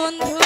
বন্ধু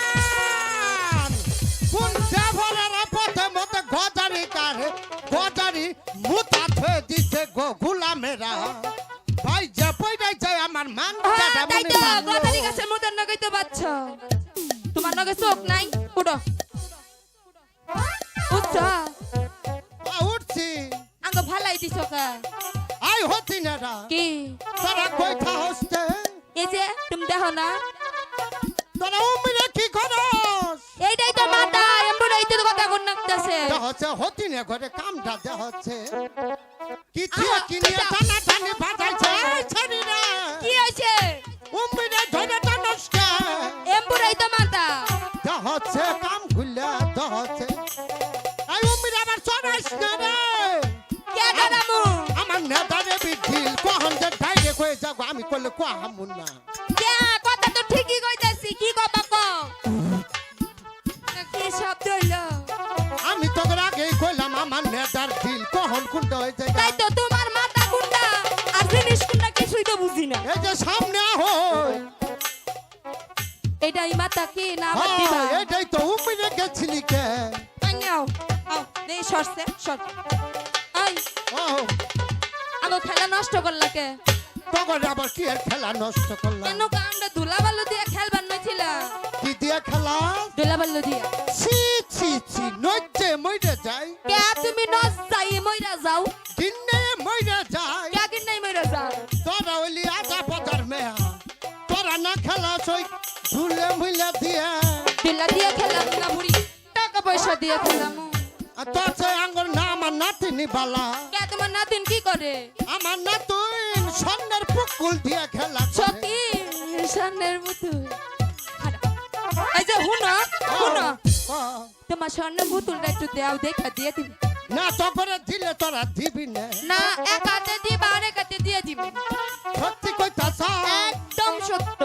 ভগবান কোন দেবরের পথে মতে গজারি কারে গজারি মুতা থয়ে দিছে গো গুলামেরা। ভাই যে পয়ডাই যায় আমার মান হ্যাঁ তাই তো গদারি গাছের মধ্যে নগাইতে পারছ তোমার নগে চোখ নাই উঠো। উঠছ? উঠছি। আঙ্গ ভালাই দিছ কা। আই হতি না কি? তোরা কইথা হস্তে এই যে তুমি দেখো না। কি করস? এইটাই তো মাথা তো কথা কোন নাকতাছে হচ্ছে হতি না ঘরে কামটা দেহ হচ্ছে কি আহা, কি নিয়ে টানা টানি বাজাইছে? এই কি হইছে উমিরে ধরে টানস কে এমবুড়াই তো মাথা। দেহ হচ্ছে কাম খুললে দেহ হচ্ছে এই উমিরে আবার না রে? করলে কোয়া হামুন না কে কথা তো ঠিকই কইতাছি কি কবা ক কি শব্দ হইল? আমি তোদের আগেই কইলাম আমার নেতার দিল কখন কোনটা হয়ে যায়? তাই তো তোমার মাথা কোনটা আর জিনিস কোনটা কিছুই তো বুঝি না। এই যে সামনে আহো। এটাই মাথা কি না দিবা হ্যাঁ, এটাই তো উমিরে গেছিলি কে? আইনাও আও দে সরছে সর। আই ও আগো খেলা নষ্ট করলা কে? তখন আবার কি এর খেলা নষ্ট করলাম? কেন কামটা ধুলাবালু দিয়ে খেলবার নইছিলা কি দিয়ে খেলা? ধুলাবালু দিয়ে। ছি ছি ছি নজ্জে মইরে যাই। কে তুমি নস যাই মইরা যাও? দিনে মইরে যাই। কে নাই মইরা যাও? তোরা ওইলি আজা পদার মেয়া। তোরা না খেলা সই ঝুলে মুইলে দিয়ে। দিলা দিয়ে খেলাম না বুড়ি টাকা পয়সা দিয়ে খেলাম। আর তোর সে আঙ্গুর না আমার নাতিনি বালা। কে তোমার নাতিন কি করে? আমার নাতুন স্বর্ণের পুকুল দিয়ে খেলা। সত্যি সামনের মতো এই যে হুনো হুনো তোমার স্বর্ণ পুতুলটা একটু দেও দেখা দিয়ে দিবি। না তখন দিলে তোরা দিবি না। না এক হাতে দিবা আর এক হাতে দিয়ে দিবি। সত্যি কইতাছ? একদম সত্য।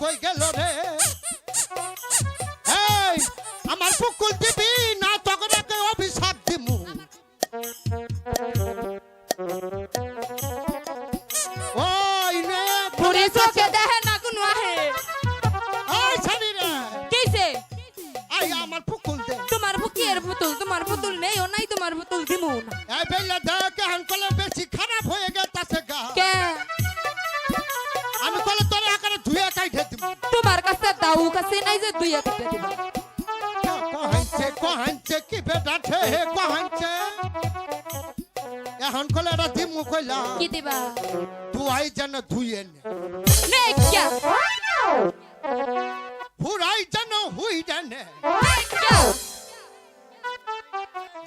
কই গেল রে। এই আমার পুকুল দিবি না তখন অভিশাপ দিমু। ওই নে বুড়ি চোখে দেখে না কোনো আহে? ওই ছাড়ি রে। কিসে আই আমার পুকুল দে। তোমার বুকিয়ের পুতুল তোমার পুতুল নেই ও নাই তোমার পুতুল দিমু। না এই বেলা দেখ তোমার কাছে দাউ কাছে নাই যে দুই একটা দিবা। কহাইছে কহাইছে কি বেটা ঠে হে কহাইছে। এখন কলে এটা দিমু কইলা কি দিবা? ধুয়াই যেন ধুয়ে নে। নে ক্যা হুরাই যেন হুই জানে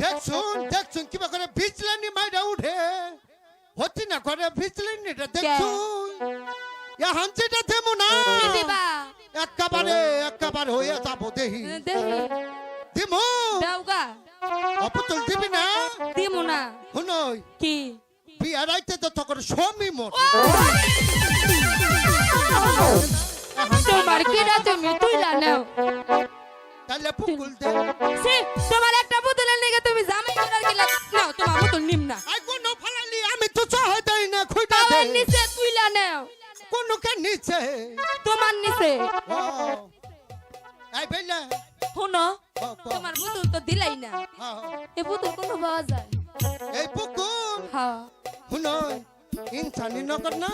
দেখছুন দেখছুন কিবা করে বিচলানি মাইরা উঠে। হতি না করে বিচলানি এটা দেখছুন। ইয়া হাঞ্চিটা দেমু না। দিবা? একেবারে একেবারে হয়ে যাব দেহি। দিমু? দাউগা অপুতুল দিবি না? দিমু না। শুনই। কি? বিয়া রাইতে তো তখন স্বামী মোর। তোমার কিরা তুমি তুইলা নাও? তাহলে পুকুল দে। সে তোমার একটা পুতুলের লেগে তুমি জামাই করার গিলা নাও তোমার পুতুল নিম না। আই কোন ফালালি কে নিচে। তোমার নিচে? আই বেলা শুনো। তোমার পুতুল তো দিলাই না। এই পুতুল কোনো পাওয়া যায়। এই পুকুল হ্যাঁ। শুনই ইনসানি নগর না?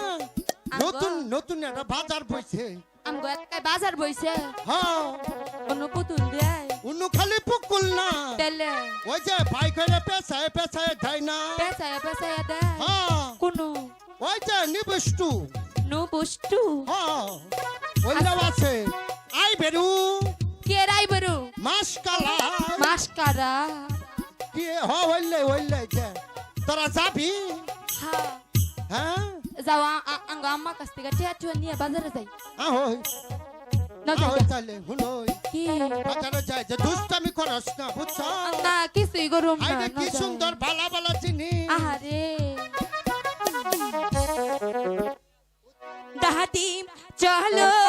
নতুন নতুন একটা বাজার বইছে। আমগো একাই বাজার বইছে। হ্যাঁ। কোনো পুতুল দেয়? উনু খালি পুকুল না। তেলে ওই যে বাইক হয়ে পেছায় পেছায় দেয় না। পেছায়া পেছায়া দেয়? হ্যাঁ। কোনো? ওই যে নিবিষ্টু। নো বস্তু ও ওইরাও আছে। আই বেরু। কে রাই বেরু? মাসকালা মাসকারা কে? হ হ্যাঁ, হইলে হইলে কে তোরা যাবি? হ্যাঁ। হ্যাঁ? যাও আঙ্গ আম্মা কাছ থেকে টিয়া চুয়া নিয়ে বাজারে যাই। আ হই না তাহলে হুনই। কি? বাজারে যাই যে দুষ্টামি করস না বুঝছ? না কিছুই গরম না কি সুন্দর ভালা ভালা চিনি আহারে। তাহাতি চলো